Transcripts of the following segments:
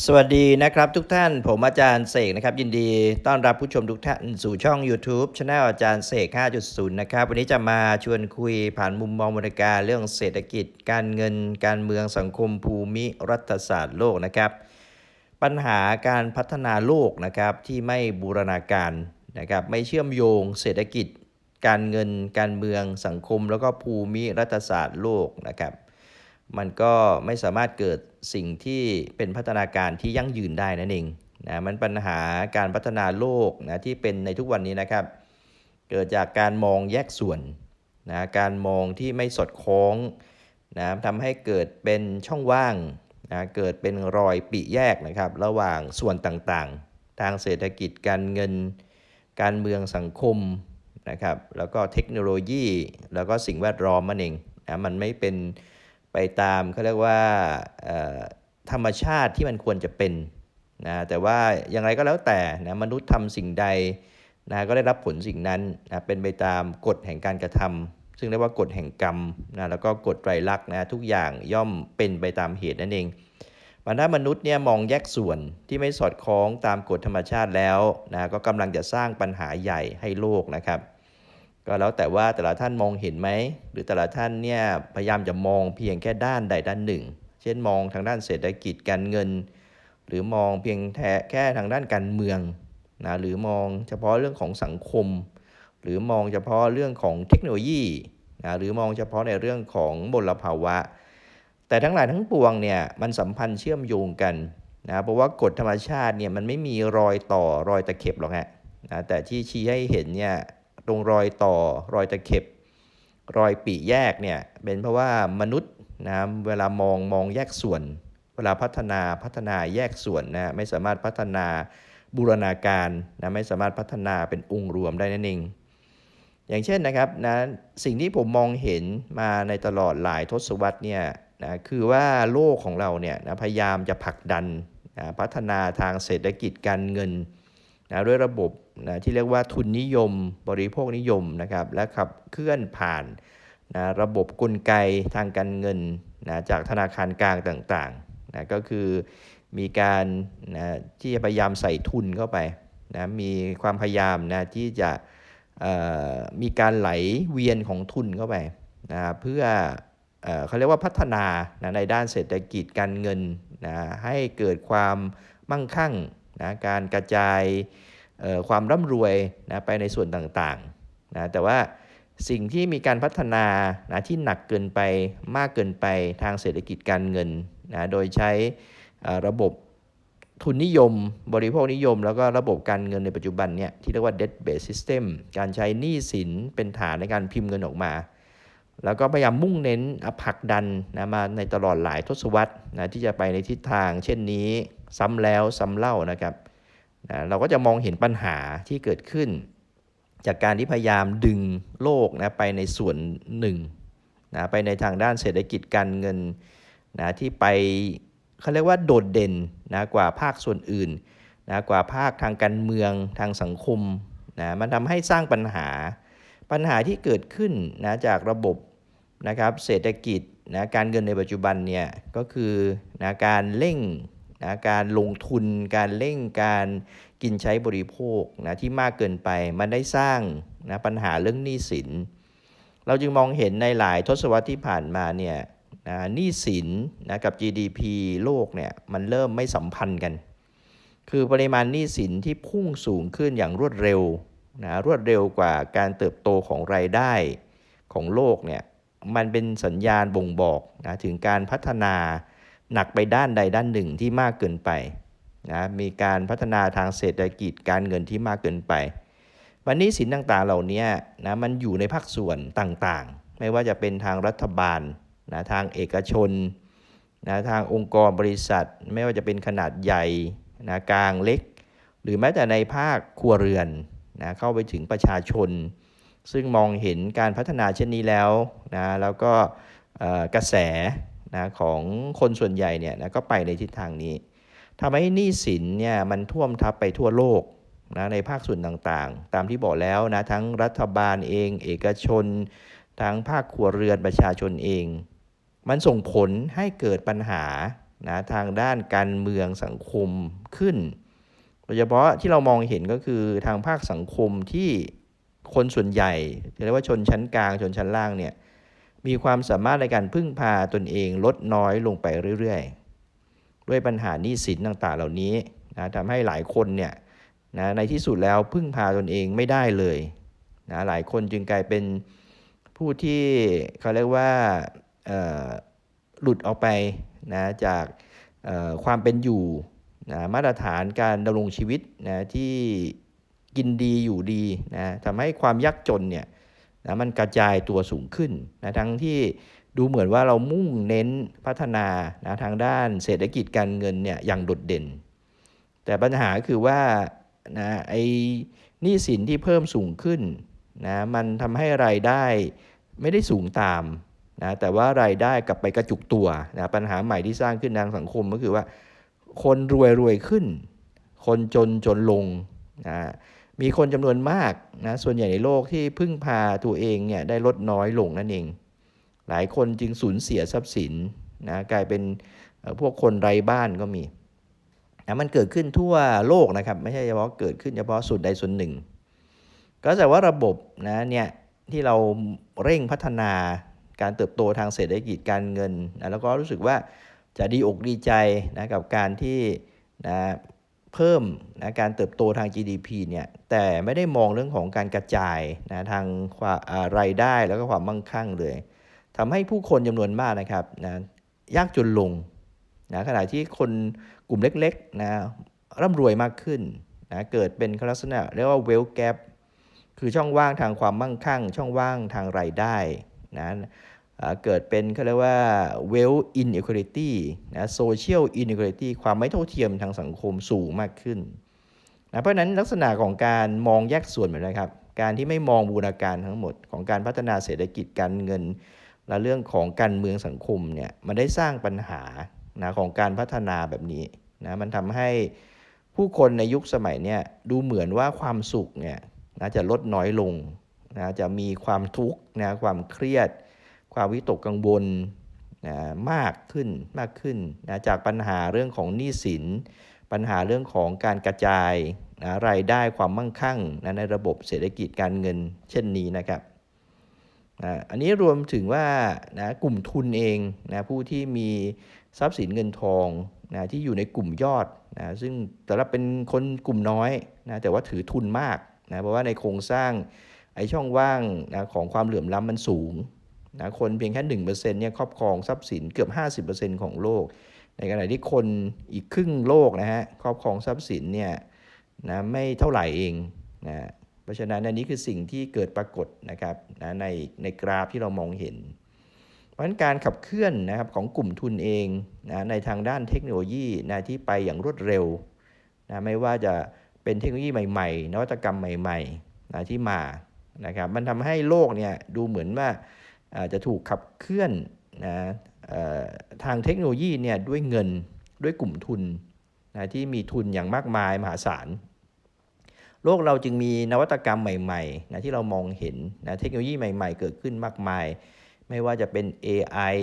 สวัสดีนะครับทุกท่านผมอาจารย์เสกนะครับ ยินดีต้อนรับผู้ชมทุกท่านสู่ช่อง YouTube Channel อาจารย์เสก 5.0 นะครับ วันนี้จะมาชวนคุยผ่านมุมมองบริการเรื่องเศรษฐกิจ การเงิน การเมืองสังคมภูมิรัฐศาสตร์โลกนะครับ ปัญหาการพัฒนาโลกนะครับที่ไม่บูรณาการนะครับไม่เชื่อมโยงเศรษฐกิจ การเงิน การเมืองสังคม แล้วก็ภูมิรัฐศาสตร์โลกนะครับ มันก็ไม่สามารถเกิดสิ่งที่เป็นพัฒนาการที่ยั่งยืนได้นั่นเองนะมันปัญหาการพัฒนาโลกนะที่เป็นในทุกวันนี้นะครับ เกิดจากการมองแยกส่วนนะการมองที่ไม่สอดคล้องนะทำให้เกิดเป็นช่องว่างนะเกิดเป็นรอยปีแยกนะครับ ระหว่างส่วนต่างๆ ทางเศรษฐกิจการเงิน การเมืองสังคมนะครับ แล้วก็เทคโนโลยี แล้วก็สิ่งแวดล้อมมันเองนะมันไม่เป็น ไปตามเขาเรียกว่าธรรมชาติที่มันควรจะเป็นนะแต่ว่าอย่างไรก็แล้วแต่นะมนุษย์ทำสิ่งใดนะก็ได้รับผลสิ่งนั้นนะเป็นไปตามกฎแห่งการกระทำซึ่งเรียกว่ากฎแห่งกรรมนะแล้วก็กฎไตรลักษณ์นะทุกอย่างย่อมเป็นไปตามเหตุนั่นเองมันถ้ามนุษย์เนี่ยมองแยกส่วนที่ไม่สอดคล้องตามกฎธรรมชาติแล้วนะก็กำลังจะสร้างปัญหาใหญ่ให้โลกนะครับ ก็แล้วแต่ว่าแต่ละท่านมองเห็นไหม หรือแต่ละท่านเนี่ยพยายามจะมองเพียงแค่ด้านใดด้านหนึ่ง เช่นมองทางด้านเศรษฐกิจการเงิน หรือมองเพียงแค่แค่ทางด้านการเมืองนะหรือมองเฉพาะเรื่องของสังคม หรือมองเฉพาะเรื่องของเทคโนโลยีนะหรือมองเฉพาะในเรื่องของมลภาวะ แต่ทั้งหลายทั้งปวงเนี่ยมันสัมพันธ์เชื่อมโยงกันนะเพราะว่ากฎธรรมชาติเนี่ยมันไม่มีรอยต่อรอยตะเข็บหรอกฮะนะแต่ที่ชี้ให้เห็นเนี่ย ตรงรอยต่อรอยตะเข็บ รอยปีแยกเนี่ยเป็นเพราะว่ามนุษย์นะเวลามองมองแยกส่วน เวลาพัฒนาพัฒนาแยกส่วนนะไม่สามารถพัฒนาบูรณาการนะไม่สามารถพัฒนาเป็นองค์รวมได้นั่นเองอย่างเช่นนะครับนะสิ่งที่ผมมองเห็นมาในตลอดหลายทศวรรษเนี่ยนะคือว่าโลกของเราเนี่ยนะพยายามจะผลักดันนะพัฒนาทางเศรษฐกิจการเงิน นะด้วยระบบนะที่เรียกว่าทุนนิยม บริโภคนิยมนะครับและขับเคลื่อนผ่านนะระบบกลไกทางการเงินนะจากธนาคารกลางต่างๆนะก็คือมีการนะที่จะพยายามใส่ทุนเข้าไปนะมีความพยายามนะที่จะมีการไหลเวียนของทุนเข้าไปนะเพื่อเอเขาเรียกว่าพัฒนานะในด้านเศรษฐกิจการเงินนะให้เกิดความมั่งคั่ง นะการกระจายความร่ำรวยนะไปในส่วนต่างๆนะแต่ว่าสิ่งที่มีการพัฒนานะที่หนักเกินไปมากเกินไปทางเศรษฐกิจการเงินนะโดยใช้ระบบทุนนิยม บริโภคนิยม แล้วก็ระบบการเงินในปัจจุบันเนี่ยที่เรียกว่า debt based system การใช้หนี้สินเป็นฐานในการพิมพ์เงินออกมา แล้วก็พยายามมุ่งเน้นผลักดันนะมาในตลอดหลายทศวรรษนะที่จะไปในทิศทาง เช่นนี้ซ้ำแล้วซ้ำเล่านะครับนะเราก็จะมองเห็นปัญหาที่เกิดขึ้น จากการที่พยายามดึงโลกนะไปในส่วนหนึ่งนะไปในทางด้านเศรษฐกิจการเงินนะที่ไปเขาเรียกว่าโดดเด่นนะกว่าภาคส่วนอื่นนะกว่าภาคทางการเมืองทางสังคมนะมันทำให้สร้างปัญหาปัญหาที่เกิดขึ้นนะจากระบบ นะครับเศรษฐกิจนะการเงินในปัจจุบันเนี่ยก็คือนะการเร่งนะการลงทุนการเร่งการกินใช้บริโภคนะที่มากเกินไปมันได้สร้างนะปัญหาเรื่องหนี้สิน เราจึงมองเห็นในหลายทศวรรษที่ผ่านมาเนี่ยนะหนี้สินนะกับ GDP โลกเนี่ยมันเริ่มไม่สัมพันธ์กัน คือปริมาณหนี้สินที่พุ่งสูงขึ้นอย่างรวดเร็วนะรวดเร็วกว่าการเติบโตของรายได้ของโลกเนี่ย มันเป็นสัญญาณบ่งบอกนะถึงการพัฒนาหนักไปด้านใดด้านหนึ่งที่มากเกินไปนะมีการพัฒนาทางเศรษฐกิจการเงินที่มากเกินไป วันนี้สินต่างๆเหล่านี้นะมันอยู่ในภาคส่วนต่างๆ ไม่ว่าจะเป็นทางรัฐบาลนะทางเอกชนนะทางองค์กรบริษัท ไม่ว่าจะเป็นขนาดใหญ่นะกลางเล็ก หรือแม้แต่ในภาคครัวเรือนนะเข้าไปถึงประชาชน ซึ่งมองเห็นการพัฒนาเช่นนี้แล้วนะแล้วก็กระแสนะของคนส่วนใหญ่เนี่ยนะก็ไปในทิศทางนี้ทำให้หนี้สินเนี่ยมันท่วมทับไปทั่วโลกนะในภาคส่วนต่างๆ ตามที่บอกแล้วนะทั้งรัฐบาลเอง เอกชน ทั้งภาคครัวเรือนประชาชนเอง มันส่งผลให้เกิดปัญหานะทางด้านการเมืองสังคมขึ้น โดยเฉพาะที่เรามองเห็นก็คือทางภาคสังคมที่ คนส่วนใหญ่เรียกว่าชนชั้นกลางชนชั้นล่างเนี่ยมีความสามารถในการพึ่งพาตนเองลดน้อยลงไปเรื่อยๆ ด้วยปัญหาหนี้สินต่างๆ เหล่านี้นะทำให้หลายคนเนี่ยนะในที่สุดแล้วพึ่งพาตนเองไม่ได้เลยนะหลายคนจึงกลายเป็นผู้ที่เขาเรียกว่าเอ่อหลุดออกไปนะจากเอ่อความเป็นอยู่นะมาตรฐานการดำรงชีวิตนะที่ กินดีอยู่ดีนะทำให้ความยากจนเนี่ยนะมันกระจายตัวสูงขึ้นนะทั้งที่ดูเหมือนว่าเรามุ่งเน้นพัฒนานะทางด้านเศรษฐกิจการเงินเนี่ยอย่างโดดเด่น แต่ปัญหาคือว่านะไอ้หนี้สินที่เพิ่มสูงขึ้นนะมันทำให้รายได้ไม่ได้สูงตามนะแต่ว่ารายได้กลับไปกระจุกตัวนะปัญหาใหม่ที่สร้างขึ้นทางสังคมก็คือว่า คนรวยรวยขึ้น คนจนจนลงนะ มีคนจำนวนมากนะส่วนใหญ่ในโลกที่พึ่งพาตัวเองเนี่ยได้ลดน้อยลงนั่นเอง หลายคนจึงสูญเสียทรัพย์สินนะกลายเป็นพวกคนไร้บ้านก็มีนะมันเกิดขึ้นทั่วโลกนะครับ ไม่ใช่เฉพาะเกิดขึ้นเฉพาะส่วนใดส่วนหนึ่ง ก็แต่ว่าระบบนะเนี่ยที่เราเร่งพัฒนาการเติบโตทางเศรษฐกิจการเงินนะแล้วก็รู้สึกว่าจะดีอกดีใจนะกับการที่นะ เพิ่มนะการเติบโตทาง GDP เนี่ยแต่ไม่ได้มองเรื่องของการกระจายนะทางามอ่ารายได้แล้วก็ความมั่งคั่งเลยทำให้ผู้คนจำนวนมากนะครับนะยากจนลงนะขณะที่คนกลุ่มเล็กๆนะร่ำรวยมากขึ้นนะเกิดเป็นลักษณะเรียกว่า wealth gap คือช่องว่างทางความมั่งคั่ง ช่องว่างทางรายได้นะ เกิดเป็นเขาเรียกว่า wealth inequality นะ social inequality ความไม่เท่าเทียมทางสังคมสูงมากขึ้นนะเพราะนั้นลักษณะของการมองแยกส่วนแบบนะครับ การที่ไม่มองบูรณาการทั้งหมดของการพัฒนาเศรษฐกิจการเงิน และเรื่องของการเมืองสังคมเนี่ยมันได้สร้างปัญหานะของการพัฒนาแบบนี้นะมันทำให้ผู้คนในยุคสมัยเนี่ยดูเหมือนว่าความสุขเนี่ยนะจะลดน้อยลงนะจะมีความทุกข์นะความเครียด ความวิตกกังวลนะมากขึ้นมากขึ้นนะจากปัญหาเรื่องของหนี้สิน ปัญหาเรื่องของการกระจายนะรายได้ความมั่งคั่งนะในระบบเศรษฐกิจการเงินเช่นนี้นะครับนะอันนี้รวมถึงว่านะกลุ่มทุนเองนะผู้ที่มีทรัพย์สินเงินทองนะที่อยู่ในกลุ่มยอดนะซึ่งแต่ละเป็นคนกลุ่มน้อยนะแต่ว่าถือทุนมากนะเพราะว่าในโครงสร้างไอช่องว่างนะของความเหลื่อมล้ำมันสูง นะคนเพียงแค่หนึ่งเปอร์เซ็นต์เนี่ยครอบครองทรัพย์สินเกือบห้าสิบเปอร์เซ็นต์ของโลก ในขณะที่คนอีกครึ่งโลกนะฮะครอบครองทรัพย์สินเนี่ยนะไม่เท่าไหร่เองนะเพราะฉะนั้นอันนี้คือสิ่งที่เกิดปรากฏนะครับนะในในกราฟที่เรามองเห็น เพราะฉะนั้นการขับเคลื่อนนะครับของกลุ่มทุนเองนะในทางด้านเทคโนโลยีนะที่ไปอย่างรวดเร็วนะไม่ว่าจะเป็นเทคโนโลยีใหม่ ๆ นวัตกรรมใหม่ๆนะที่มานะครับมันทำให้โลกเนี่ยดูเหมือนว่า จจะถูกขับเคลื่อนนะทางเทคโนโลยีเนี่ยด้วยเงินด้วยกลุ่มทุนนะที่มีทุนอย่างมากมายมหาศาล โลกเราจึงมีนวัตกรรมใหม่ๆนะที่เรามองเห็นนะเทคโนโลยีใหม่ ๆ เกิดขึ้นมากมาย ไม่ว่าจะเป็น AI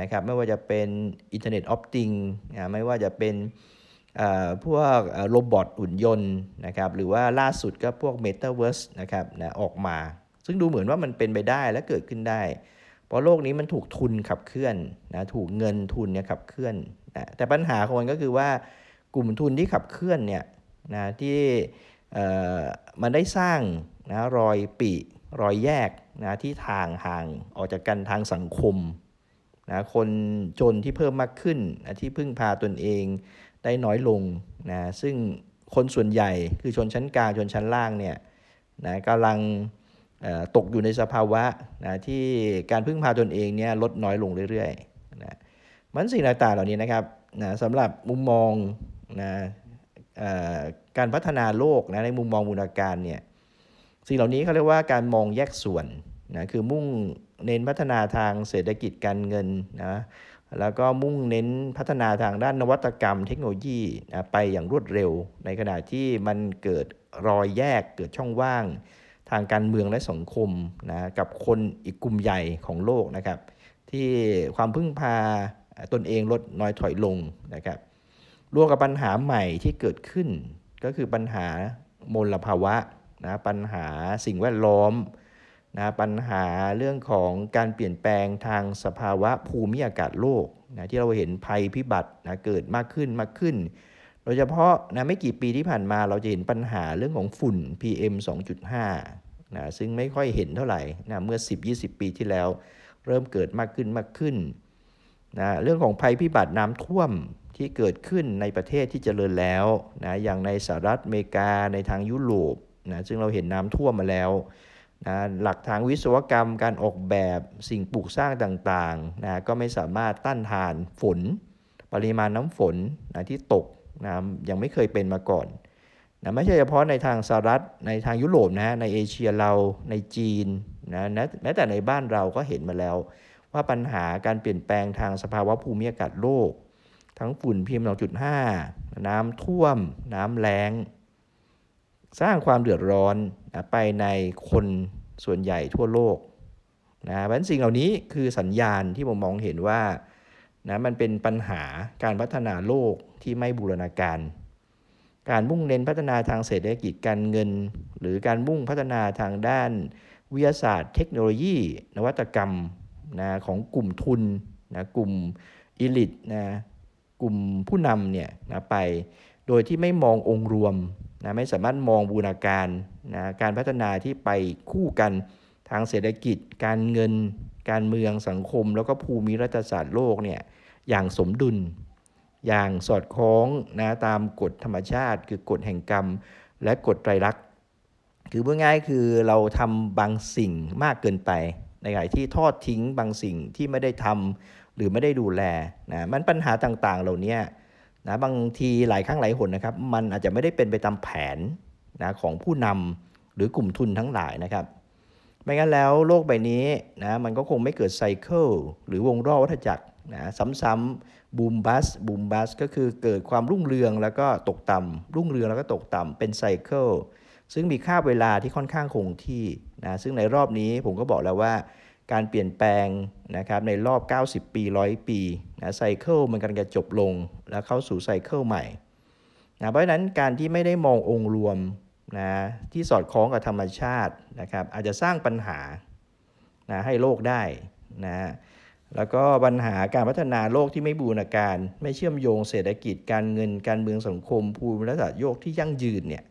นะครับไม่ว่าจะเป็น Internet of Things นะไม่ว่าจะเป็นพวกโรบอทหุ่นยนต์นะครับหรือว่าล่าสุดก็พวก Metaverse นะครับนะออกมา ซึ่งดูเหมือนว่ามันเป็นไปได้และเกิดขึ้นได้ เพราะโลกนี้มันถูกทุนขับเคลื่อนนะถูกเงินทุนเนี่ยขับเคลื่อนนะแต่ปัญหาของมันก็คือว่ากลุ่มทุนที่ขับเคลื่อนเนี่ยนะที่เอ่อมันได้สร้างนะรอยปีรอยแยกนะที่ทางห่างออกจากกันทางสังคมนะคนจนที่เพิ่มมากขึ้นนะที่พึ่งพาตนเองได้น้อยลงนะซึ่งคนส่วนใหญ่คือชนชั้นกลางชนชั้นล่างเนี่ยนะกำลัง ตกอยู่ในสภาวะนะที่การพึ่งพาตนเองเนี่ยลดน้อยลงเรื่อยๆนะมันสิ่งต่างๆเหล่านี้นะครับนะสำหรับมุมมองนะเอ่อการพัฒนาโลกนะในมุมมองมูลการเนี่ยสิ่งเหล่านี้เขาเรียกว่าการมองแยกส่วนนะคือมุ่งเน้นพัฒนาทางเศรษฐกิจการเงินนะแล้วก็มุ่งเน้นพัฒนาทางด้านนวัตกรรมเทคโนโลยีนะไปอย่างรวดเร็ว ในขณะที่มันเกิดรอยแยกเกิดช่องว่าง ทางการเมืองและสังคมนะกับคนอีกกลุ่มใหญ่ของโลกนะครับ ที่ความพึ่งพาตนเองลดน้อยถอยลงนะครับรวมกับปัญหาใหม่ที่เกิดขึ้น ก็คือปัญหามลภาวะนะปัญหาสิ่งแวดล้อมนะปัญหาเรื่องของการเปลี่ยนแปลงทางสภาวะภูมิอากาศโลกนะที่เราเห็นภัยพิบัตินะเกิดมากขึ้นมากขึ้น โดยเฉพาะนะไม่กี่ปีที่ผ่านมาเราจะเห็นปัญหาเรื่องของฝุ่น PM 2.5นะซึ่งไม่ค่อยเห็นเท่าไหร่นะเมื่อ 10-20 ปีที่แล้ว เริ่มเกิดมากขึ้นมากขึ้นนะเรื่องของภัยพิบัติน้ำท่วมที่เกิดขึ้นในประเทศที่เจริญแล้วนะอย่างในสหรัฐอเมริกาในทางยุโรปนะซึ่งเราเห็นน้ำท่วมมาแล้วนะหลักทางวิศวกรรมการออกแบบสิ่งปลูกสร้างต่างๆนะก็ไม่สามารถต้านทานฝน ปริมาณน้ำฝนนะที่ตก นะยังไม่เคยเป็นมาก่อนนะไม่ใช่เฉพาะในทางสหรัฐในทางยุโรปนะในเอเชียเราในจีนนะแม้แต่ในบ้านเราก็เห็นมาแล้ว ว่าปัญหาการเปลี่ยนแปลงทางสภาวะภูมิอากาศโลก ทั้งฝุ่น PM 2.5 น้ำท่วม น้ำแล้ง สร้างความเดือดร้อนนะไปในคนส่วนใหญ่ทั่วโลกนะเพราะฉะนั้นสิ่งเหล่านี้คือสัญญาณที่ผมมองเห็นว่า นะมันเป็นปัญหาการพัฒนาโลกที่ไม่บูรณาการ การมุ่งเน้นพัฒนาทางเศรษฐกิจการเงิน หรือการมุ่งพัฒนาทางด้านวิทยาศาสตร์ เทคโนโลยี นวัตกรรมนะของกลุ่มทุนนะกลุ่มอิลิทนะกลุ่มผู้นำเนี่ยนะไป โดยที่ไม่มององค์รวมนะไม่สามารถมองบูรณาการนะการพัฒนาที่ไปคู่กันทางเศรษฐกิจ การเงิน การเมืองสังคม แล้วก็ภูมิรัฐศาสตร์โลกเนี่ย อย่างสมดุล อย่างสอดคล้องนะตามกฎธรรมชาติ คือกฎแห่งกรรม และกฎไตรลักษณ์คือพูดง่ายคือเราทำบางสิ่งมากเกินไป ในขณะที่ทอดทิ้งบางสิ่งที่ไม่ได้ทำหรือไม่ได้ดูแลนะมันปัญหาต่างๆ เหล่านี้นะบางทีหลายครั้งหลายหนนะครับ มันอาจจะไม่ได้เป็นไปตามแผนนะของผู้นำหรือกลุ่มทุนทั้งหลายนะครับไม่งั้นแล้วโลกใบนี้นะมันก็คงไม่เกิดไซเคิลหรือวงรอบวัฏจักร นะซ้ำๆบูมบัสบูมบัสก็คือเกิดความรุ่งเรืองแล้วก็ตกต่ำรุ่งเรืองแล้วก็ตกต่ำเป็นไซเคิลซึ่งมีค่าเวลาที่ค่อนข้างคงที่นะซึ่งในรอบนี้ผมก็บอกแล้วว่าการเปลี่ยนแปลงนะครับในรอบ 90 ปี 100 ปีนะไซเคิลมันกำลังจะจบลงแล้วเข้าสู่ไซเคิลใหม่นะเพราะฉะนั้นการที่ไม่ได้มององค์รวมนะที่สอดคล้องกับธรรมชาตินะครับอาจจะสร้างปัญหานะให้โลกได้นะ แล้วก็ปัญหาการพัฒนาโลกที่ไม่บูรณาการ ไม่เชื่อมโยงเศรษฐกิจการเงินการเมืองสังคม ภูมิรัฐศาสตร์โยกที่ยั่งยืนเนี่ย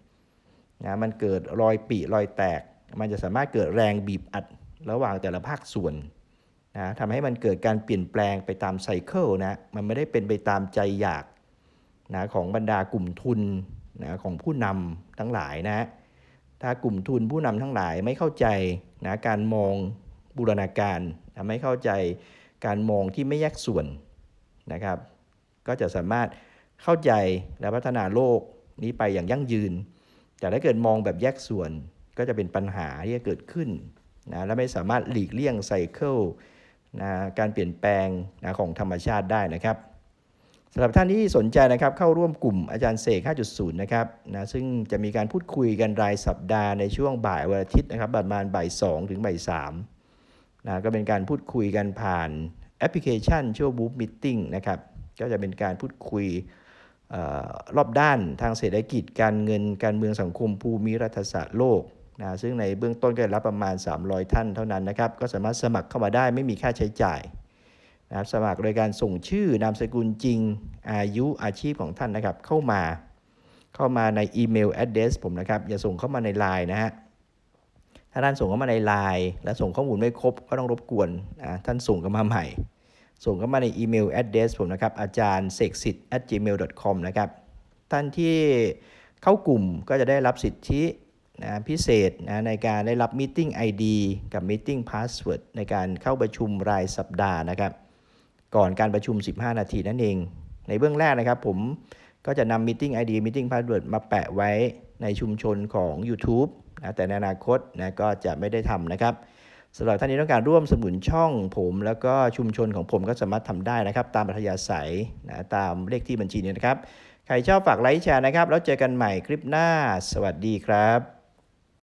นะมันเกิดรอยปีรอยแตก มันจะสามารถเกิดแรงบีบอัดระหว่างแต่ละภาคส่วนนะทำให้มันเกิดการเปลี่ยนแปลงไปตามไซเคิลนะมันไม่ได้เป็นไปตามใจอยากนะของบรรดากลุ่มทุนนะของผู้นำทั้งหลายนะถ้ากลุ่มทุนผู้นำทั้งหลายไม่เข้าใจนะการมองบูรณาการนะไม่เข้าใจ การมองที่ไม่แยกส่วนนะครับ ก็จะสามารถเข้าใจและพัฒนาโลกนี้ไปอย่างยั่งยืน แต่ถ้าเกิดมองแบบแยกส่วนก็จะเป็นปัญหาที่จะเกิดขึ้นนะและไม่สามารถหลีกเลี่ยงไซเคิลนะการเปลี่ยนแปลงนะของธรรมชาติได้นะครับสำหรับท่านที่สนใจนะครับเข้าร่วมกลุ่มอาจารย์เสก 5.0 นะครับนะซึ่งจะมีการพูดคุยกันรายสัปดาห์ในช่วงบ่ายวันอาทิตย์นะครับประมาณบ่าย2ถึงบ่าย3 นะก็เป็นการพูดคุยกันผ่านแอปพลิเคชันชั่วบูฟมิทติ้งนะครับก็จะเป็นการพูดคุยอรอบด้านทางเศรษฐกิจการเงินการเมืองสังคมภูมิรัฐศาสตร์โลกนะซึ่งในเบื้องต้นก็รับประมาณ 300 ท่านเท่านั้นนะครับ ก็สามารถสมัครเข้ามาได้ไม่มีค่าใช้จ่ายนะครับสมัครโดยการส่งชื่อนามสกุลจริง อายุอาชีพของท่านนะครับเข้ามา เข้ามาในอีเมล address ผมนะครับ อย่าส่งเข้ามาใน Line นะฮะ ถ้าท่านส่งเข้ามาใน Line และส่งข้อมูลไม่ครบก็ต้องรบกวนนะท่านส่งเข้ามาใหม่ ส่งเข้ามาในอีเมล address ผมนะครับอาจารย์เสกสิทธิ์ at gmail com นะครับท่านที่เข้ากลุ่มก็จะได้รับสิทธินะพิเศษนะในการได้รับ Meeting ID กับ Meeting Password ในการเข้าประชุมรายสัปดาห์นะครับ ก่อนการประชุม 15 นาทีนั่นเอง ในเบื้องแรกนะครับ ผมก็จะนำ Meeting ID Meeting Password มาแปะไว้ในชุมชนของ YouTube นะแต่ในอนาคตนะก็จะไม่ได้ทำนะครับสำหรับท่านที่ต้องการร่วมสมุนช่องผม แล้วก็ชุมชนของผมก็สามารถทำได้นะครับ ตามอัธยาศัยนะตามเลขที่บัญชีนี้นะครับ ใครชอบฝากไลค์แชร์นะครับ แล้วเจอกันใหม่คลิปหน้า สวัสดีครับ